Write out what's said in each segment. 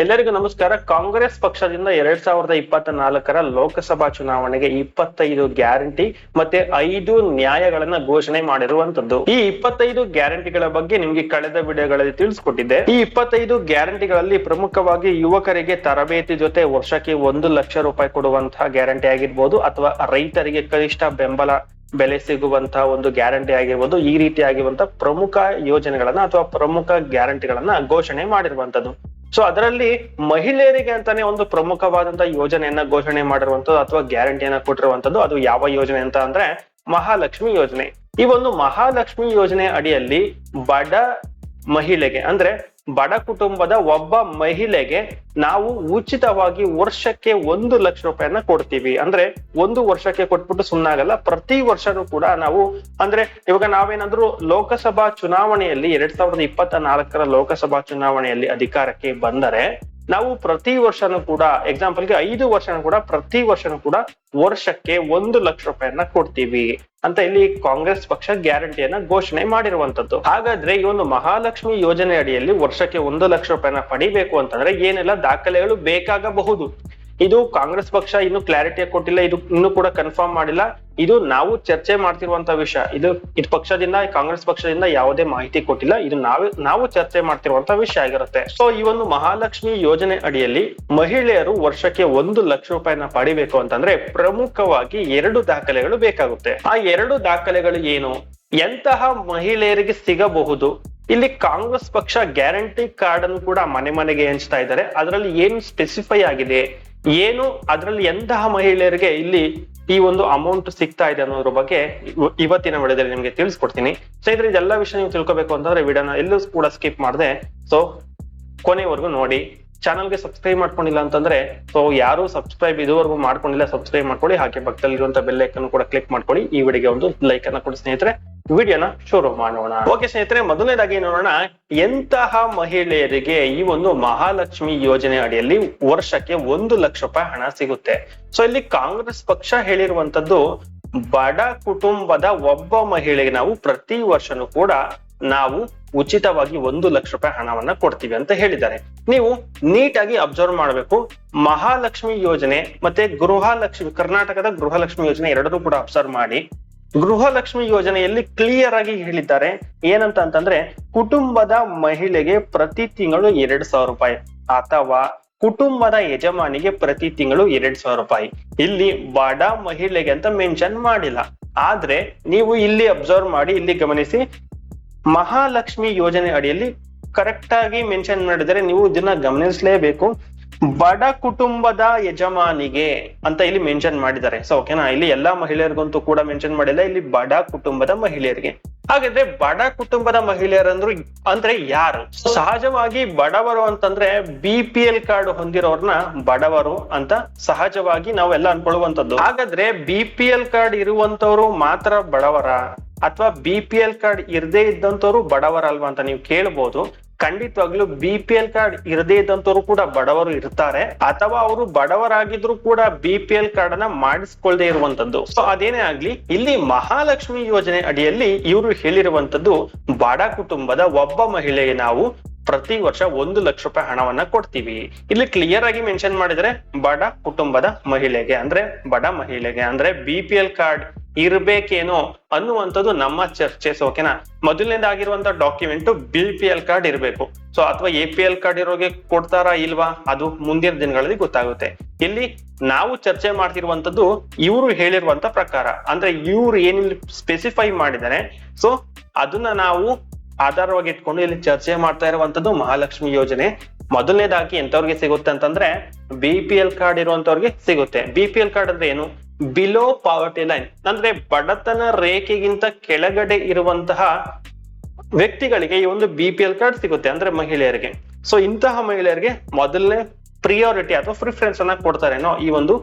ಎಲ್ಲರಿಗೂ ನಮಸ್ಕಾರ. ಕಾಂಗ್ರೆಸ್ ಪಕ್ಷದಿಂದ ಎರಡ್ ಸಾವಿರದ ಇಪ್ಪತ್ತ ನಾಲ್ಕರ ಲೋಕಸಭಾ ಚುನಾವಣೆಗೆ ಇಪ್ಪತ್ತೈದು ಗ್ಯಾರಂಟಿ ಮತ್ತೆ ಐದು ನ್ಯಾಯಗಳನ್ನ ಘೋಷಣೆ ಮಾಡಿರುವಂತದ್ದು. ಈ ಇಪ್ಪತ್ತೈದು ಗ್ಯಾರಂಟಿಗಳ ಬಗ್ಗೆ ನಿಮ್ಗೆ ಕಳೆದ ವಿಡಿಯೋಗಳಲ್ಲಿ ತಿಳಿಸ್ಕೊಟ್ಟಿದ್ದೆ. ಈ ಇಪ್ಪತ್ತೈದು ಗ್ಯಾರಂಟಿಗಳಲ್ಲಿ ಪ್ರಮುಖವಾಗಿ ಯುವಕರಿಗೆ ತರಬೇತಿ ಜೊತೆ ವರ್ಷಕ್ಕೆ ಒಂದು ಲಕ್ಷ ರೂಪಾಯಿ ಕೊಡುವಂತಹ ಗ್ಯಾರಂಟಿ ಆಗಿರ್ಬೋದು ಅಥವಾ ರೈತರಿಗೆ ಕನಿಷ್ಠ ಬೆಂಬಲ ಬೆಲೆ ಸಿಗುವಂತಹ ಒಂದು ಗ್ಯಾರಂಟಿ ಆಗಿರ್ಬೋದು, ಈ ರೀತಿಯಾಗಿರುವಂತಹ ಪ್ರಮುಖ ಯೋಜನೆಗಳನ್ನ ಅಥವಾ ಪ್ರಮುಖ ಗ್ಯಾರಂಟಿಗಳನ್ನ ಘೋಷಣೆ ಮಾಡಿರುವಂತದ್ದು. ಸೊ ಅದರಲ್ಲಿ ಮಹಿಳೆಯರಿಗೆ ಅಂತಾನೆ ಒಂದು ಪ್ರಮುಖವಾದಂತಹ ಯೋಜನೆಯನ್ನ ಘೋಷಣೆ ಮಾಡಿರುವಂತದ್ದು ಅಥವಾ ಗ್ಯಾರಂಟಿಯನ್ನ ಕೊಟ್ಟಿರುವಂತದ್ದು ಅದು ಯಾವ ಯೋಜನೆ ಅಂತ ಅಂದ್ರೆ ಮಹಾಲಕ್ಷ್ಮಿ ಯೋಜನೆ. ಈ ಒಂದು ಮಹಾಲಕ್ಷ್ಮಿ ಯೋಜನೆ ಅಡಿಯಲ್ಲಿ ಬಡ ಮಹಿಳೆಗೆ ಅಂದ್ರೆ ಬಡ ಕುಟುಂಬದ ಒಬ್ಬ ಮಹಿಳೆಗೆ ನಾವು ಉಚಿತವಾಗಿ ವರ್ಷಕ್ಕೆ ಒಂದು ಲಕ್ಷ ರೂಪಾಯಿಯನ್ನ ಕೊಡ್ತೀವಿ. ಅಂದ್ರೆ ಒಂದು ವರ್ಷಕ್ಕೆ ಕೊಟ್ಬಿಟ್ಟು ಸುಮ್ಮನಾಗಲ್ಲ ಪ್ರತಿ ವರ್ಷನೂ ಕೂಡ ನಾವು, ಅಂದ್ರೆ ಇವಾಗ ನಾವೇನಾದ್ರು ಲೋಕಸಭಾ ಚುನಾವಣೆಯಲ್ಲಿ ಎರಡ್ ಸಾವಿರದ ಇಪ್ಪತ್ತ ನಾಲ್ಕರ ಲೋಕಸಭಾ ಚುನಾವಣೆಯಲ್ಲಿ ಅಧಿಕಾರಕ್ಕೆ ಬಂದರೆ ನಾವು ಪ್ರತಿ ವರ್ಷನೂ ಕೂಡ ಎಕ್ಸಾಂಪಲ್ಗೆ ಐದು ವರ್ಷನೂ ಕೂಡ, ಪ್ರತಿ ವರ್ಷನೂ ಕೂಡ ವರ್ಷಕ್ಕೆ ಒಂದು ಲಕ್ಷ ರೂಪಾಯಿಯನ್ನ ಕೊಡ್ತೀವಿ ಅಂತ ಇಲ್ಲಿ ಕಾಂಗ್ರೆಸ್ ಪಕ್ಷ ಗ್ಯಾರಂಟಿಯನ್ನ ಘೋಷಣೆ ಮಾಡಿರುವಂತದ್ದು. ಹಾಗಾದ್ರೆ ಈ ಒಂದು ಮಹಾಲಕ್ಷ್ಮಿ ಯೋಜನೆ ಅಡಿಯಲ್ಲಿ ವರ್ಷಕ್ಕೆ ಒಂದು ಲಕ್ಷ ರೂಪಾಯಿನ ಪಡಿಬೇಕು ಅಂತಂದ್ರೆ ಏನೆಲ್ಲ ದಾಖಲೆಗಳು ಬೇಕಾಗಬಹುದು? ಇದು ಕಾಂಗ್ರೆಸ್ ಪಕ್ಷ ಇನ್ನು ಕ್ಲಾರಿಟಿ ಕೊಟ್ಟಿಲ್ಲ, ಇದು ಇನ್ನು ಕೂಡ ಕನ್ಫರ್ಮ್ ಮಾಡಿಲ್ಲ. ಇದು ನಾವು ಚರ್ಚೆ ಮಾಡ್ತಿರುವಂತ ವಿಷಯ. ಇದು ಇದು ಪಕ್ಷದಿಂದ ಕಾಂಗ್ರೆಸ್ ಪಕ್ಷದಿಂದ ಯಾವುದೇ ಮಾಹಿತಿ ಕೊಟ್ಟಿಲ್ಲ. ಇದು ನಾವೇ, ನಾವು ಚರ್ಚೆ ಮಾಡ್ತಿರುವಂತ ವಿಷಯ ಆಗಿರುತ್ತೆ. ಸೊ ಈ ಒಂದು ಮಹಾಲಕ್ಷ್ಮಿ ಯೋಜನೆ ಅಡಿಯಲ್ಲಿ ಮಹಿಳೆಯರು ವರ್ಷಕ್ಕೆ ಒಂದು ಲಕ್ಷ ರೂಪಾಯಿನ ಪಡಿಬೇಕು ಅಂತಂದ್ರೆ ಪ್ರಮುಖವಾಗಿ ಎರಡು ದಾಖಲೆಗಳು ಬೇಕಾಗುತ್ತೆ. ಆ ಎರಡು ದಾಖಲೆಗಳು ಏನು? ಎಂತಹ ಮಹಿಳೆಯರಿಗೆ ಸಿಗಬಹುದು? ಇಲ್ಲಿ ಕಾಂಗ್ರೆಸ್ ಪಕ್ಷ ಗ್ಯಾರಂಟಿ ಕಾರ್ಡ್ ಅನ್ನು ಕೂಡ ಮನೆ ಮನೆಗೆ ಹಂಚ್ತಾ ಇದ್ದಾರೆ. ಅದರಲ್ಲಿ ಏನು ಸ್ಪೆಸಿಫೈ ಆಗಿದೆ? ಏನು? ಅದರಲ್ಲಿ ಎಂತಹ ಮಹಿಳೆಯರಿಗೆ ಇಲ್ಲಿ ಈ ಒಂದು ಅಮೌಂಟ್ ಸಿಗ್ತಾ ಇದೆ ಅನ್ನೋದ್ರ ಬಗ್ಗೆ ಇವ- ಇವತ್ತಿನ ವಿಡಿಯೋದಲ್ಲಿ ನಿಮ್ಗೆ ತಿಳಿಸ್ಕೊಡ್ತೀನಿ. ಸ್ನೇಹಿತರೆ ಎಲ್ಲಾ ವಿಷಯ ನೀವು ತಿಳ್ಕೊಬೇಕು ಅಂತಂದ್ರೆ ವಿಡಿಯೋನ ಎಲ್ಲೂ ಕೂಡ ಸ್ಕಿಪ್ ಮಾಡದೆ. ಸೊ ಕೊನೆವರೆಗೂ ನೋಡಿ. ಚಾನಲ್ಗೆ ಸಬ್ಸ್ಕ್ರೈಬ್ ಮಾಡ್ಕೊಂಡಿಲ್ಲ ಅಂತಂದ್ರೆ ಸೊ ಯಾರು ಸಬ್ಸ್ಕ್ರೈಬ್ ಇದುವರೆಗೂ ಮಾಡ್ಕೊಂಡಿಲ್ಲ ಸಬ್ಸ್ಕ್ರೈಬ್ ಮಾಡ್ಕೊಳ್ಳಿ. ಹಾಗೆ ಪಕ್ಕದಲ್ಲಿರುವಂತ ಬೆಲ್ ಕೂಡ ಕ್ಲಿಕ್ ಮಾಡ್ಕೊಳ್ಳಿ. ಈ ವಿಡಿಯೋಗೆ ಒಂದು ಲೈಕ್ ಅನ್ನ ಕೊಡಿ ಸ್ನೇಹಿತರೆ. ವಿಡಿಯೋನ ಶುರು ಮಾಡೋಣ. ಓಕೆ ಸ್ನೇಹಿತರೆ, ಮೊದಲನೇದಾಗಿ ನೋಡೋಣ ಎಂತಹ ಮಹಿಳೆಯರಿಗೆ ಈ ಒಂದು ಮಹಾಲಕ್ಷ್ಮಿ ಯೋಜನೆ ಅಡಿಯಲ್ಲಿ ವರ್ಷಕ್ಕೆ ಒಂದು ಲಕ್ಷ ರೂಪಾಯಿ ಹಣ ಸಿಗುತ್ತೆ? ಸೊ ಇಲ್ಲಿ ಕಾಂಗ್ರೆಸ್ ಪಕ್ಷ ಹೇಳಿರುವಂತದ್ದು ಬಡ ಕುಟುಂಬದ ಒಬ್ಬ ಮಹಿಳೆಗೆ ನಾವು ಪ್ರತಿ ವರ್ಷನೂ ಕೂಡ ನಾವು ಉಚಿತವಾಗಿ ಒಂದು ಲಕ್ಷ ರೂಪಾಯಿ ಹಣವನ್ನ ಕೊಡ್ತೀವಿ ಅಂತ ಹೇಳಿದ್ದಾರೆ. ನೀವು ನೀಟಾಗಿ ಅಬ್ಸರ್ವ್ ಮಾಡಬೇಕು. ಮಹಾಲಕ್ಷ್ಮಿ ಯೋಜನೆ ಮತ್ತೆ ಗೃಹಲಕ್ಷ್ಮಿ, ಕರ್ನಾಟಕದ ಗೃಹಲಕ್ಷ್ಮಿ ಯೋಜನೆ ಎರಡನ್ನೂ ಕೂಡ ಅಬ್ಸರ್ವ್ ಮಾಡಿ. ಗೃಹಲಕ್ಷ್ಮಿ ಯೋಜನೆಯಲ್ಲಿ ಕ್ಲಿಯರ್ ಆಗಿ ಹೇಳಿದ್ದಾರೆ. ಏನಂತ ಅಂತಂದ್ರೆ, ಕುಟುಂಬದ ಮಹಿಳೆಗೆ ಪ್ರತಿ ತಿಂಗಳು ಎರಡ್ ಸಾವಿರ ರೂಪಾಯಿ ಅಥವಾ ಕುಟುಂಬದ ಯಜಮಾನಿಗೆ ಪ್ರತಿ ತಿಂಗಳು ಎರಡ್ ಸಾವಿರ ರೂಪಾಯಿ. ಇಲ್ಲಿ ಬಡ ಮಹಿಳೆಗೆ ಅಂತ ಮೆನ್ಷನ್ ಮಾಡಿಲ್ಲ. ಆದ್ರೆ ನೀವು ಇಲ್ಲಿ ಅಬ್ಸರ್ವ್ ಮಾಡಿ, ಇಲ್ಲಿ ಗಮನಿಸಿ, ಮಹಾಲಕ್ಷ್ಮಿ ಯೋಜನೆ ಅಡಿಯಲ್ಲಿ ಕರೆಕ್ಟ್ ಆಗಿ ಮೆನ್ಷನ್ ಮಾಡಿದರೆ ನೀವು ಇದನ್ನ ಗಮನಿಸಲೇಬೇಕು. ಬಡ ಕುಟುಂಬದ ಯಜಮಾನಿಗೆ ಅಂತ ಇಲ್ಲಿ ಮೆನ್ಷನ್ ಮಾಡಿದ್ದಾರೆ. ಸೊ ಓಕೆನಾ ಇಲ್ಲಿ ಎಲ್ಲಾ ಮಹಿಳೆಯರಿಗಂತೂ ಕೂಡ ಮೆನ್ಷನ್ ಮಾಡಿಲ್ಲ. ಇಲ್ಲಿ ಬಡ ಕುಟುಂಬದ ಮಹಿಳೆಯರಿಗೆ. ಹಾಗಾದ್ರೆ ಬಡ ಕುಟುಂಬದ ಮಹಿಳೆಯರಂದ್ರು ಅಂದ್ರೆ ಯಾರು? ಸಹಜವಾಗಿ ಬಡವರು ಅಂತಂದ್ರೆ ಬಿ ಪಿ ಎಲ್ ಕಾರ್ಡ್ ಹೊಂದಿರೋರ್ನ ಬಡವರು ಅಂತ ಸಹಜವಾಗಿ ನಾವೆಲ್ಲ ಅನ್ಕೊಳ್ಳುವಂತದ್ದು ಹಾಗಾದ್ರೆ ಬಿ ಪಿ ಎಲ್ ಕಾರ್ಡ್ ಇರುವಂತವ್ರು ಮಾತ್ರ ಬಡವರ? ಅಥವಾ ಬಿ ಪಿ ಎಲ್ ಕಾರ್ಡ್ ಇರದೇ ಇದ್ದಂತವ್ರು ಬಡವರಲ್ವಾ ಅಂತ ನೀವು ಕೇಳ್ಬೋದು. ಖಂಡಿತವಾಗ್ಲೂ ಬಿ ಪಿ ಎಲ್ ಕಾರ್ಡ್ ಇರದೇ ಇದ್ದಂತವ್ರು ಕೂಡ ಬಡವರು ಇರ್ತಾರೆ, ಅಥವಾ ಅವರು ಬಡವರಾಗಿದ್ರು ಕೂಡ ಬಿ ಪಿ ಎಲ್ ಕಾರ್ಡ್ ಅನ್ನ ಮಾಡಿಸ್ಕೊಳ್ಳದೆ ಇರುವಂತದ್ದು. ಸೊ ಅದೇನೇ ಆಗ್ಲಿ, ಇಲ್ಲಿ ಮಹಾಲಕ್ಷ್ಮಿ ಯೋಜನೆ ಅಡಿಯಲ್ಲಿ ಇವರು ಹೇಳಿರುವಂತದ್ದು, ಬಡ ಕುಟುಂಬದ ಒಬ್ಬ ಮಹಿಳೆಗೆ ನಾವು ಪ್ರತಿ ವರ್ಷ ಒಂದು ಲಕ್ಷ ರೂಪಾಯಿ ಹಣವನ್ನ ಕೊಡ್ತೀವಿ. ಇಲ್ಲಿ ಕ್ಲಿಯರ್ ಆಗಿ ಮೆನ್ಷನ್ ಮಾಡಿದ್ರೆ ಬಡ ಕುಟುಂಬದ ಮಹಿಳೆಗೆ, ಅಂದ್ರೆ ಬಡ ಮಹಿಳೆಗೆ, ಅಂದ್ರೆ ಬಿ ಪಿ ಎಲ್ ಕಾರ್ಡ್ ಇರ್ಬೇಕೇನೋ ಅನ್ನುವಂಥದ್ದು ನಮ್ಮ ಚರ್ಚೆ. ಸೊ ಓಕೆನಾ ಮೊದಲನೇದಾಗಿರುವಂತ document B P L card ಇರಬೇಕು. ಸೊ ಅಥವಾ ಎ ಪಿ ಎಲ್ ಕಾರ್ಡ್ ಇರೋಗೆ ಕೊಡ್ತಾರಾ ಇಲ್ವಾ? ಅದು ಮುಂದಿನ ದಿನಗಳಲ್ಲಿ ಗೊತ್ತಾಗುತ್ತೆ. ಇಲ್ಲಿ ನಾವು ಚರ್ಚೆ ಮಾಡ್ತಿರುವಂತದ್ದು ಇವರು ಹೇಳಿರುವಂತ ಪ್ರಕಾರ. ಅಂದ್ರೆ ಇವ್ರು ಏನಿಲ್ಲಿ ಸ್ಪೆಸಿಫೈ ಮಾಡಿದ್ದಾರೆ. ಸೊ ಅದನ್ನ ನಾವು ಆಧಾರವಾಗಿ ಇಟ್ಕೊಂಡು ಇಲ್ಲಿ ಚರ್ಚೆ ಮಾಡ್ತಾ ಇರುವಂತದ್ದು ಮಹಾಲಕ್ಷ್ಮಿ ಯೋಜನೆ. ಮೊದಲನೇದಾಗಿ ಎಂತವ್ರಿಗೆ ಸಿಗುತ್ತೆ ಅಂತಂದ್ರೆ ಬಿ ಪಿ ಎಲ್ ಕಾರ್ಡ್ ಇರುವಂತವ್ರಿಗೆ ಸಿಗುತ್ತೆ. ಬಿ ಪಿ ಎಲ್ ಕಾರ್ಡ್ ಅಂದ್ರೆ ಏನು? ಬಿಲೋ ಪಾವರ್ಟಿ ಲೈನ್ ಅಂದ್ರೆ ಬಡತನ ರೇಖೆಗಿಂತ ಕೆಳಗಡೆ ಇರುವಂತಹ ವ್ಯಕ್ತಿಗಳಿಗೆ ಈ ಒಂದು ಬಿ ಪಿ ಎಲ್ ಕಾರ್ಡ್ ಸಿಗುತ್ತೆ ಅಂದ್ರೆ ಮಹಿಳೆಯರಿಗೆ. ಸೊ ಇಂತಹ ಮಹಿಳೆಯರಿಗೆ ಮೊದಲನೇ ಪ್ರಿಯಾರಿಟಿ ಅಥವಾ ಪ್ರಿಫರೆನ್ಸ್ ಅನ್ನ ಕೊಡ್ತಾರೇನೋ ಈ ಒಂದು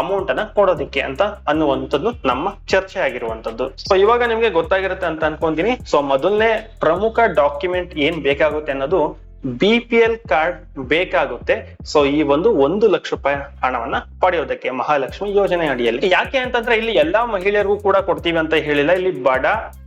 ಅಮೌಂಟ್ ಅನ್ನ ಕೊಡೋದಿಕ್ಕೆ ಅಂತ ಅನ್ನುವಂಥದ್ದು ನಮ್ಮ ಚರ್ಚೆ ಆಗಿರುವಂತದ್ದು ಸೊ ಇವಾಗ ನಿಮ್ಗೆ ಗೊತ್ತಾಗಿರುತ್ತೆ ಅಂತ ಅನ್ಕೊಂತೀನಿ. ಸೊ ಮೊದಲನೇ ಪ್ರಮುಖ ಡಾಕ್ಯುಮೆಂಟ್ ಏನ್ ಬೇಕಾಗುತ್ತೆ ಅನ್ನೋದು ಬಿ ಪಿ ಎಲ್ ಕಾರ್ಡ್ ಬೇಕಾಗುತ್ತೆ. ಸೊ ಈ ಒಂದು ಒಂದು ಲಕ್ಷ ರೂಪಾಯಿ ಹಣವನ್ನ ಪಡೆಯೋದಕ್ಕೆ ಮಹಾಲಕ್ಷ್ಮಿ ಯೋಜನೆ ಅಡಿಯಲ್ಲಿ. ಯಾಕೆ ಅಂತಂದ್ರೆ ಇಲ್ಲಿ ಎಲ್ಲಾ ಮಹಿಳೆಯರಿಗೂ ಕೂಡ ಕೊಡ್ತೀವಿ ಅಂತ ಹೇಳಿಲ್ಲ. ಇಲ್ಲಿ ಬಡ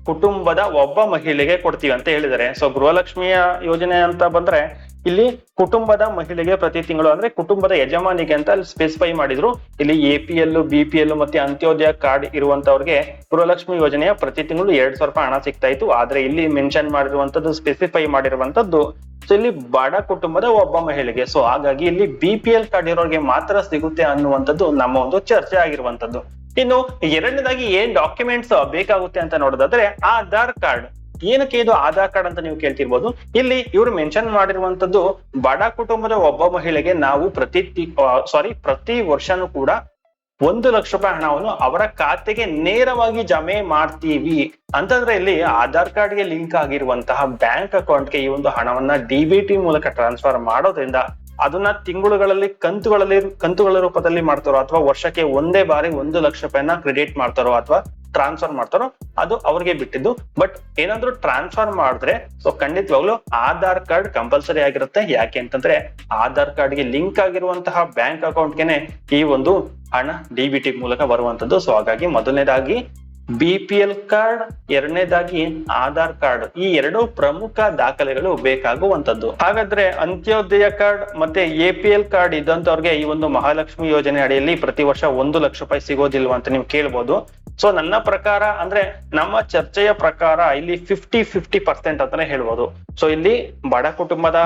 ಕುಟುಂಬದ ಒಬ್ಬ ಮಹಿಳೆಗೆ ಕೊಡ್ತೀವಿ ಅಂತ ಹೇಳಿದರೆ ಸೊ ಗೃಹಲಕ್ಷ್ಮಿಯ ಯೋಜನೆ ಅಂತ ಬಂದ್ರೆ ಇಲ್ಲಿ ಕುಟುಂಬದ ಮಹಿಳೆಗೆ ಪ್ರತಿ ತಿಂಗಳು ಅಂದ್ರೆ ಕುಟುಂಬದ ಯಜಮಾನಿಗೆ ಅಂತ ಅಲ್ಲಿ ಸ್ಪೆಸಿಫೈ ಮಾಡಿದ್ರು. ಇಲ್ಲಿ A P L B P L ಮತ್ತೆ ಅಂತ್ಯೋದಯ ಕಾರ್ಡ್ ಇರುವಂತವ್ರಿಗೆ ಗೃಹಲಕ್ಷ್ಮಿ ಯೋಜನೆಯ ಪ್ರತಿ ತಿಂಗಳು ಎರಡ್ ಸಾವಿರ ರೂಪಾಯಿ ಹಣ ಸಿಗ್ತಾ ಇತ್ತು. ಆದ್ರೆ ಇಲ್ಲಿ ಮೆನ್ಷನ್ ಮಾಡಿರುವಂತದ್ದು ಸ್ಪೆಸಿಫೈ ಮಾಡಿರುವಂತದ್ದು ಸೊ ಇಲ್ಲಿ ಬಡ ಕುಟುಂಬದ ಒಬ್ಬ ಮಹಿಳೆಗೆ. ಸೊ ಹಾಗಾಗಿ ಇಲ್ಲಿ ಬಿ ಪಿ ಎಲ್ ಕಾರ್ಡ್ ಇರೋರಿಗೆ ಮಾತ್ರ ಸಿಗುತ್ತೆ ಅನ್ನುವಂಥದ್ದು ನಮ್ಮ ಒಂದು ಚರ್ಚೆ ಆಗಿರುವಂತದ್ದು ಇನ್ನು ಎರಡನೇದಾಗಿ ಏನ್ ಡಾಕ್ಯುಮೆಂಟ್ಸ್ ಬೇಕಾಗುತ್ತೆ ಅಂತ ನೋಡೋದಾದ್ರೆ ಆಧಾರ್ ಕಾರ್ಡ್. ಏನಕ್ಕೆ ಇದು ಆಧಾರ್ ಕಾರ್ಡ್ ಅಂತ ನೀವು ಕೇಳ್ತಿರ್ಬೋದು? ಇಲ್ಲಿ ಇವರು ಮೆನ್ಷನ್ ಮಾಡಿರುವಂತದ್ದು ಬಡ ಕುಟುಂಬದ ಒಬ್ಬ ಮಹಿಳೆಗೆ ನಾವು ಪ್ರತಿ ಸಾರಿ ಪ್ರತಿ ವರ್ಷನೂ ಕೂಡ ಒಂದು ಲಕ್ಷ ರೂಪಾಯಿ ಹಣವನ್ನು ಅವರ ಖಾತೆಗೆ ನೇರವಾಗಿ ಜಮೆ ಮಾಡ್ತೀವಿ. ಅಂತಂದ್ರೆ ಇಲ್ಲಿ ಆಧಾರ್ ಕಾರ್ಡ್ಗೆ ಲಿಂಕ್ ಆಗಿರುವಂತಹ ಬ್ಯಾಂಕ್ ಅಕೌಂಟ್ಗೆ ಈ ಒಂದು ಹಣವನ್ನ ಡಿ ಮೂಲಕ ಟ್ರಾನ್ಸ್ಫರ್ ಮಾಡೋದ್ರಿಂದ ಅದನ್ನ ತಿಂಗಳುಗಳಲ್ಲಿ ಕಂತುಗಳಲ್ಲಿ, ಕಂತುಗಳ ರೂಪದಲ್ಲಿ ಮಾಡ್ತಾರೋ ಅಥವಾ ವರ್ಷಕ್ಕೆ ಒಂದೇ ಬಾರಿ ಒಂದು ಲಕ್ಷ ರೂಪಾಯಿನ ಕ್ರೆಡಿಟ್ ಮಾಡ್ತಾರೋ ಅಥವಾ ಟ್ರಾನ್ಸ್ಫರ್ ಮಾಡ್ತಾರೋ ಅದು ಅವ್ರಿಗೆ ಬಿಟ್ಟಿದ್ದು. ಬಟ್ ಏನಾದ್ರೂ ಟ್ರಾನ್ಸ್ಫರ್ ಮಾಡಿದ್ರೆ ಸೊ ಖಂಡಿತವಾಗ್ಲು ಆಧಾರ್ ಕಾರ್ಡ್ ಕಂಪಲ್ಸರಿ ಆಗಿರುತ್ತೆ. ಯಾಕೆ ಅಂತಂದ್ರೆ ಆಧಾರ್ ಕಾರ್ಡ್ಗೆ ಲಿಂಕ್ ಆಗಿರುವಂತಹ ಬ್ಯಾಂಕ್ ಅಕೌಂಟ್ಗೆನೆ ಈ ಒಂದು ಹಣ ಡಿ ಬಿ ಟಿ ಮೂಲಕ ಬರುವಂತದ್ದು ಸೊ ಹಾಗಾಗಿ ಮೊದಲನೇದಾಗಿ ಬಿ ಪಿ ಎಲ್ ಕಾರ್ಡ್ ಎರಡನೇದಾಗಿ ಆಧಾರ್ ಕಾರ್ಡ್ ಈ ಎರಡು ಪ್ರಮುಖ ದಾಖಲೆಗಳು ಬೇಕಾಗುವಂತದ್ದು ಹಾಗಾದ್ರೆ ಅಂತ್ಯೋದಯ ಕಾರ್ಡ್ ಮತ್ತೆ ಎ ಪಿ ಎಲ್ ಕಾರ್ಡ್ ಇದ್ದಂತವ್ರಿಗೆ ಈ ಒಂದು ಮಹಾಲಕ್ಷ್ಮಿ ಯೋಜನೆ ಅಡಿಯಲ್ಲಿ ಪ್ರತಿ ವರ್ಷ ಒಂದು ಲಕ್ಷ ರೂಪಾಯಿ ಸಿಗೋದಿಲ್ವ ಅಂತ ನೀವು ಕೇಳ್ಬೋದು. ಸೊ ನನ್ನ ಪ್ರಕಾರ ಅಂದ್ರೆ ನಮ್ಮ ಚರ್ಚೆಯ ಪ್ರಕಾರ ಇಲ್ಲಿ ಫಿಫ್ಟಿ ಫಿಫ್ಟಿ ಪರ್ಸೆಂಟ್ ಅಂತಾನೆ ಹೇಳ್ಬೋದು. ಸೊ ಇಲ್ಲಿ ಬಡ ಕುಟುಂಬದ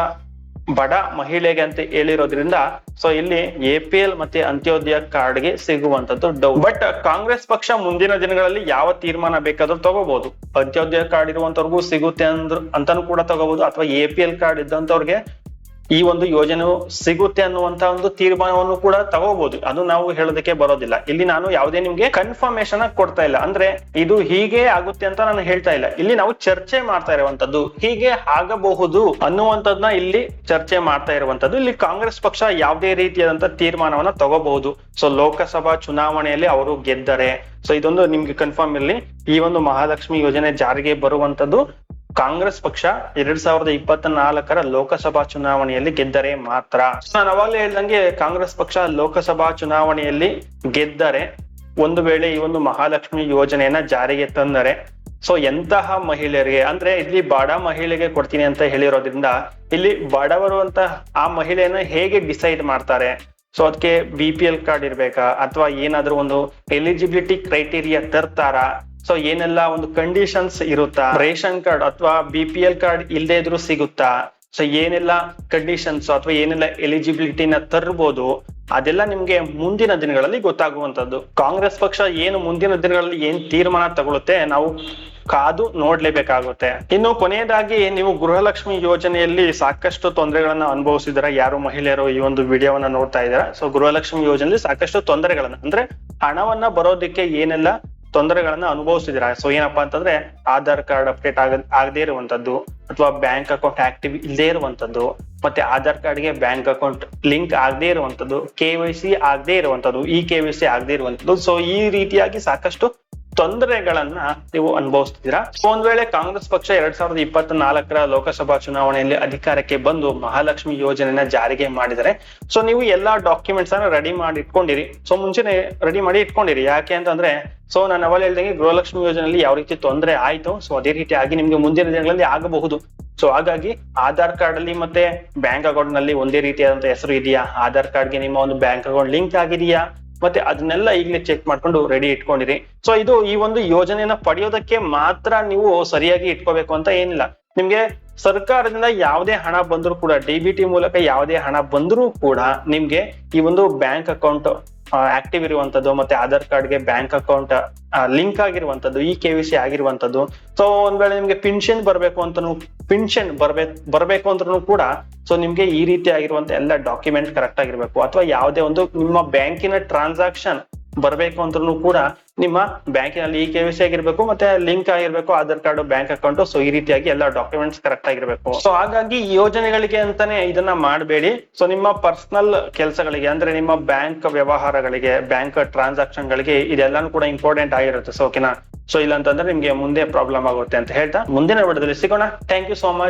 ಬಡ ಮಹಿಳೆಗೆ ಅಂತ ಹೇಳಿರೋದ್ರಿಂದ ಸೊ ಇಲ್ಲಿ ಎ ಪಿ ಎಲ್ ಮತ್ತೆ ಅಂತ್ಯೋದಯ ಕಾರ್ಡ್ಗೆ ಸಿಗುವಂತದ್ದು ಡೌಟ್ ಬಟ್ ಕಾಂಗ್ರೆಸ್ ಪಕ್ಷ ಮುಂದಿನ ದಿನಗಳಲ್ಲಿ ಯಾವ ತೀರ್ಮಾನ ಬೇಕಾದ್ರೂ ತಗೋಬಹುದು ಅಂತ್ಯೋದಯ ಕಾರ್ಡ್ ಇರುವಂತವ್ರಿಗೂ ಸಿಗುತ್ತೆ ಅಂದ್ರ ಅಂತಾನು ಕೂಡ ತಗೋಬಹುದು ಅಥವಾ ಎ ಪಿ ಎಲ್ ಕಾರ್ಡ್ ಇದ್ದಂತವ್ರಿಗೆ ಈ ಒಂದು ಯೋಜನೆ ಸಿಗುತ್ತೆ ಅನ್ನುವಂತ ಒಂದು ತೀರ್ಮಾನವನ್ನು ಕೂಡ ತಗೋಬಹುದು ಅದು ನಾವು ಹೇಳೋದಕ್ಕೆ ಬರೋದಿಲ್ಲ. ಇಲ್ಲಿ ನಾನು ಯಾವುದೇ ನಿಮ್ಗೆ ಕನ್ಫರ್ಮೇಶನ್ ಕೊಡ್ತಾ ಇಲ್ಲ. ಅಂದ್ರೆ ಇದು ಹೀಗೆ ಆಗುತ್ತೆ ಅಂತ ನಾನು ಹೇಳ್ತಾ ಇಲ್ಲ. ಇಲ್ಲಿ ನಾವು ಚರ್ಚೆ ಮಾಡ್ತಾ ಇರುವಂತದ್ದು ಹೀಗೆ ಆಗಬಹುದು ಅನ್ನುವಂಥದ್ನ ಇಲ್ಲಿ ಚರ್ಚೆ ಮಾಡ್ತಾ ಇರುವಂತದ್ದು. ಇಲ್ಲಿ ಕಾಂಗ್ರೆಸ್ ಪಕ್ಷ ಯಾವುದೇ ರೀತಿಯಾದಂತ ತೀರ್ಮಾನವನ್ನ ತಗೋಬಹುದು. ಸೊ ಲೋಕಸಭಾ ಚುನಾವಣೆಯಲ್ಲಿ ಅವರು ಗೆದ್ದರೆ. ಸೊ ಇದೊಂದು ನಿಮ್ಗೆ ಕನ್ಫರ್ಮ್ ಇರಲಿ. ಈ ಒಂದು ಮಹಾಲಕ್ಷ್ಮಿ ಯೋಜನೆ ಜಾರಿಗೆ ಬರುವಂತದ್ದು ಕಾಂಗ್ರೆಸ್ ಪಕ್ಷ ಎರಡ್ ಸಾವಿರದ ಇಪ್ಪತ್ತ ನಾಲ್ಕರ ಲೋಕಸಭಾ ಚುನಾವಣೆಯಲ್ಲಿ ಗೆದ್ದರೆ ಮಾತ್ರ. ನಾನು ಅವಾಗಲೇ ಹೇಳ್ದಂಗೆ ಕಾಂಗ್ರೆಸ್ ಪಕ್ಷ ಲೋಕಸಭಾ ಚುನಾವಣೆಯಲ್ಲಿ ಗೆದ್ದರೆ ಒಂದು ವೇಳೆ ಈ ಒಂದು ಮಹಾಲಕ್ಷ್ಮಿ ಯೋಜನೆಯನ್ನ ಜಾರಿಗೆ ತಂದರೆ, ಸೊ ಎಂತಹ ಮಹಿಳೆಯರಿಗೆ, ಅಂದ್ರೆ ಇಲ್ಲಿ ಬಡ ಮಹಿಳೆಗೆ ಕೊಡ್ತೀನಿ ಅಂತ ಹೇಳಿರೋದ್ರಿಂದ ಇಲ್ಲಿ ಬಡವರು ಅಂತ ಆ ಮಹಿಳೆಯನ್ನ ಹೇಗೆ ಡಿಸೈಡ್ ಮಾಡ್ತಾರೆ? ಸೊ ಅದಕ್ಕೆ ಬಿ ಪಿ ಎಲ್ ಕಾರ್ಡ್ ಇರ್ಬೇಕಾ? ಅಥವಾ ಏನಾದ್ರೂ ಒಂದು ಎಲಿಜಿಬಿಲಿಟಿ ಕ್ರೈಟೀರಿಯಾ ತರ್ತಾರಾ? ಸೊ ಏನೆಲ್ಲ ಒಂದು ಕಂಡೀಷನ್ಸ್ ಇರುತ್ತಾ? ರೇಷನ್ ಕಾರ್ಡ್ ಅಥವಾ ಬಿ ಪಿ ಎಲ್ ಕಾರ್ಡ್ ಇಲ್ಲದೆ ಇದ್ರೂ ಸಿಗುತ್ತಾ? ಸೊ ಏನೆಲ್ಲ ಕಂಡೀಷನ್ಸ್ ಅಥವಾ ಏನೆಲ್ಲ ಎಲಿಜಿಬಿಲಿಟಿನ ತರ್ಬೋದು? ಅದೆಲ್ಲ ನಿಮ್ಗೆ ಮುಂದಿನ ದಿನಗಳಲ್ಲಿ ಗೊತ್ತಾಗುವಂತದ್ದು ಕಾಂಗ್ರೆಸ್ ಪಕ್ಷ ಏನು ಮುಂದಿನ ದಿನಗಳಲ್ಲಿ ಏನ್ ತೀರ್ಮಾನ ತಗೊಳುತ್ತೆ ನಾವು ಕಾದು ನೋಡ್ಲೇಬೇಕಾಗುತ್ತೆ. ಇನ್ನು ಕೊನೆಯದಾಗಿ ನೀವು ಗೃಹಲಕ್ಷ್ಮಿ ಯೋಜನೆಯಲ್ಲಿ ಸಾಕಷ್ಟು ತೊಂದರೆಗಳನ್ನ ಅನುಭವಿಸಿದಾರ ಯಾರು ಮಹಿಳೆಯರು ಈ ಒಂದು ವಿಡಿಯೋವನ್ನ ನೋಡ್ತಾ ಇದಾರೆ ಸೊ ಗೃಹಲಕ್ಷ್ಮಿ ಯೋಜನೆಯಲ್ಲಿ ಸಾಕಷ್ಟು ತೊಂದರೆಗಳನ್ನ. ಅಂದ್ರೆ ಹಣವನ್ನ ಬರೋದಕ್ಕೆ ಏನೆಲ್ಲ ತೊಂದರೆಗಳನ್ನ ಅನುಭವಿಸಿದಿರ ಸೊ ಏನಪ್ಪಾ ಅಂತಂದ್ರೆ ಆಧಾರ್ ಕಾರ್ಡ್ ಅಪ್ಡೇಟ್ ಆಗ, ಆಗದೇ ಇರುವಂತದ್ದು ಅಥವಾ ಬ್ಯಾಂಕ್ ಅಕೌಂಟ್ ಆಕ್ಟಿವ್ ಇಲ್ಲದೆ ಇರುವಂತದ್ದು ಮತ್ತೆ ಆಧಾರ್ ಕಾರ್ಡ್ಗೆ ಬ್ಯಾಂಕ್ ಅಕೌಂಟ್ ಲಿಂಕ್ ಆಗದೆ ಇರುವಂತದ್ದು ಕೆ ವೈ ಸಿ ಆಗದೆ ಇರುವಂತದ್ದು ಇ ಕೆ ವೈ ಸಿ ಆಗದೆ ಇರುವಂತದ್ದು ಸೊ ಈ ರೀತಿಯಾಗಿ ಸಾಕಷ್ಟು ತೊಂದರೆಗಳನ್ನ ನೀವು ಅನುಭವಿಸ್ತಿದ್ದೀರಾ? ಒಂದ್ ವೇಳೆ ಕಾಂಗ್ರೆಸ್ ಪಕ್ಷ ಎರಡ್ ಸಾವಿರದ ಇಪ್ಪತ್ತ ನಾಲ್ಕರ ಲೋಕಸಭಾ ಚುನಾವಣೆಯಲ್ಲಿ ಅಧಿಕಾರಕ್ಕೆ ಬಂದು ಮಹಾಲಕ್ಷ್ಮಿ ಯೋಜನೆನ ಜಾರಿಗೆ ಮಾಡಿದರೆ ಸೊ ನೀವು ಎಲ್ಲಾ ಡಾಕ್ಯುಮೆಂಟ್ಸ್ ಅನ್ನ ರೆಡಿ ಮಾಡಿ ಇಟ್ಕೊಂಡಿರಿ. ಸೊ ಮುಂಚೆನೆ ರೆಡಿ ಮಾಡಿ ಇಟ್ಕೊಂಡಿರಿ. ಯಾಕೆ ಅಂತಂದ್ರೆ ಸೊ ನಾನು ಅವಲ್ ಹೇಳ್ದಂಗೆ ಗೃಹಲಕ್ಷ್ಮಿ ಯೋಜನೆಯಲ್ಲಿ ಯಾವ ರೀತಿ ತೊಂದರೆ ಆಯ್ತು ಸೊ ಅದೇ ರೀತಿ ಆಗಿ ನಿಮ್ಗೆ ಮುಂದಿನ ದಿನಗಳಲ್ಲಿ ಆಗಬಹುದು. ಸೊ ಹಾಗಾಗಿ ಆಧಾರ್ ಕಾರ್ಡ್ ಅಲ್ಲಿ ಮತ್ತೆ ಬ್ಯಾಂಕ್ ಅಕೌಂಟ್ನಲ್ಲಿ ಒಂದೇ ರೀತಿಯಾದಂತ ಹೆಸರು ಇದೆಯಾ? ಆಧಾರ್ ಕಾರ್ಡ್ಗೆ ನಿಮ್ಮ ಒಂದು ಬ್ಯಾಂಕ್ ಅಕೌಂಟ್ ಲಿಂಕ್ ಆಗಿದೆಯಾ? ಮತ್ತೆ ಅದನ್ನೆಲ್ಲ ಈಗಲೇ ಚೆಕ್ ಮಾಡ್ಕೊಂಡು ರೆಡಿ ಇಟ್ಕೊಂಡಿರಿ. ಸೊ ಇದು ಈ ಒಂದು ಯೋಜನೆಯನ್ನ ಪಡೆಯೋದಕ್ಕೆ ಮಾತ್ರ ನೀವು ಸರಿಯಾಗಿ ಇಟ್ಕೋಬೇಕು ಅಂತ ಏನಿಲ್ಲ. ನಿಮ್ಗೆ ಸರ್ಕಾರದಿಂದ ಯಾವುದೇ ಹಣ ಬಂದರೂ ಕೂಡ ಡಿ ಬಿ ಟಿ ಮೂಲಕ ಯಾವುದೇ ಹಣ ಬಂದರೂ ಕೂಡ ನಿಮ್ಗೆ ಈ ಒಂದು ಬ್ಯಾಂಕ್ ಅಕೌಂಟ್ ಆಕ್ಟಿವ್ ಇರುವಂತದ್ದು ಮತ್ತೆ ಆಧಾರ್ ಕಾರ್ಡ್ಗೆ ಬ್ಯಾಂಕ್ ಅಕೌಂಟ್ ಲಿಂಕ್ ಆಗಿರುವಂತದ್ದು ಈ ಕೆ ವಿ ಸಿ ಆಗಿರುವಂತದ್ದು ಸೊ ಒಂದ್ ವೇಳೆ ನಿಮ್ಗೆ ಪಿನ್ಷನ್ ಬರಬೇಕು ಅಂತನೂ ಪಿನ್ಷನ್ ಬರ್ಬೇಕು ಬರಬೇಕು ಅಂದ್ರೂ ಕೂಡ ಸೊ ನಿಮ್ಗೆ ಈ ರೀತಿ ಆಗಿರುವಂತ ಎಲ್ಲ ಡಾಕ್ಯುಮೆಂಟ್ ಕರೆಕ್ಟ್ ಆಗಿರ್ಬೇಕು. ಅಥವಾ ಯಾವುದೇ ಒಂದು ನಿಮ್ಮ ಬ್ಯಾಂಕಿನ ಟ್ರಾನ್ಸಾಕ್ಷನ್ ಬರ್ಬೇಕು ಅಂದ್ರೂ ಕೂಡ ನಿಮ್ಮ ಬ್ಯಾಂಕಿನಲ್ಲಿ ಈ ಕೆ ವಿ ಆಗಿರ್ಬೇಕು ಮತ್ತೆ ಲಿಂಕ್ ಆಗಿರ್ಬೇಕು Aadhaar card bank account so ಈ ರೀತಿಯಾಗಿ ಎಲ್ಲ ಡಾಕ್ಯುಮೆಂಟ್ಸ್ ಕರೆಕ್ಟ್ ಆಗಿರ್ಬೇಕು. ಸೊ ಹಾಗಾಗಿ ಈ ಯೋಜನೆಗಳಿಗೆ ಅಂತಾನೆ ಇದನ್ನ ಮಾಡಬೇಡಿ. ಸೊ ನಿಮ್ಮ ಪರ್ಸನಲ್ ಕೆಲಸಗಳಿಗೆ, ಅಂದ್ರೆ ನಿಮ್ಮ ಬ್ಯಾಂಕ್ ವ್ಯವಹಾರಗಳಿಗೆ ಬ್ಯಾಂಕ್ ಟ್ರಾನ್ಸಾಕ್ಷನ್ ಗಳಿಗೆ ಇದೆಲ್ಲಾನು ಕೂಡ ಇಂಪಾರ್ಟೆಂಟ್ ಆಗಿರುತ್ತೆ ಸೊ ಓಕೆನಾ ಸೊ ಇಲ್ಲ ಅಂತಂದ್ರೆ ನಿಮ್ಗೆ ಮುಂದೆ ಪ್ರಾಬ್ಲಮ್ ಆಗುತ್ತೆ ಅಂತ ಹೇಳ್ತಾ ಮುಂದಿನ ವಿಡಿಯೋದಲ್ಲಿ ಸಿಗೋಣ. Thank you so much